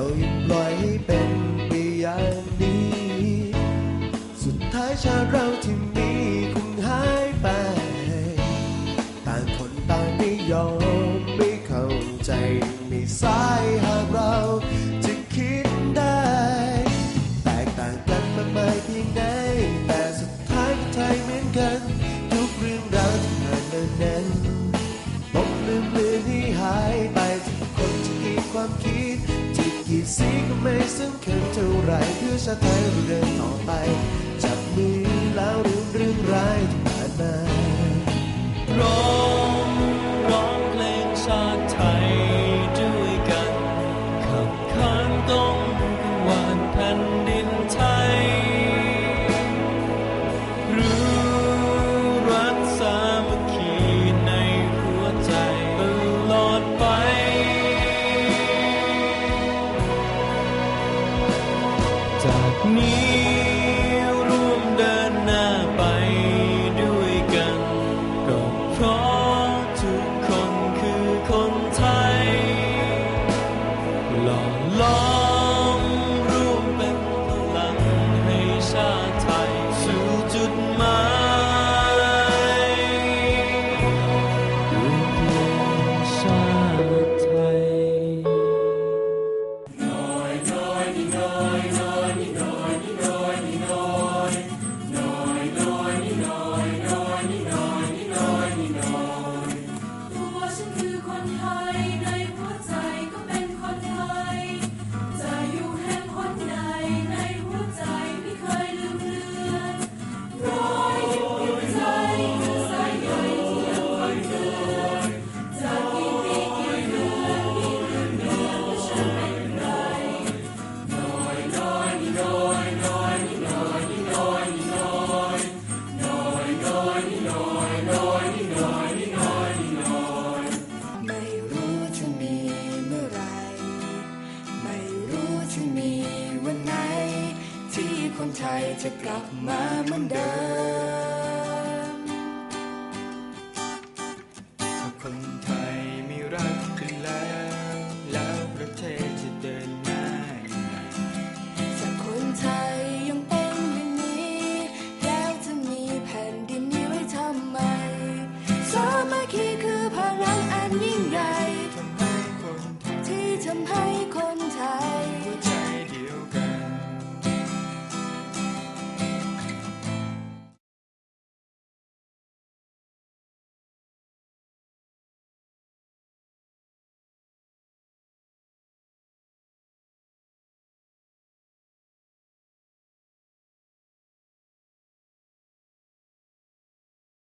เรายังปล่อยให้เป็นไปอย่างนี้ สุดท้ายชาเราที่มีคงหายไป ต่างคนต่างไม่ยอม สำคัญเท่าไรเพื่อชาติไทยเราเดินต่อไป จับมือแล้วลืมเรื่องร้ายที่ผ่านมารอ ไทยจะกลับมาเหมือนเดิม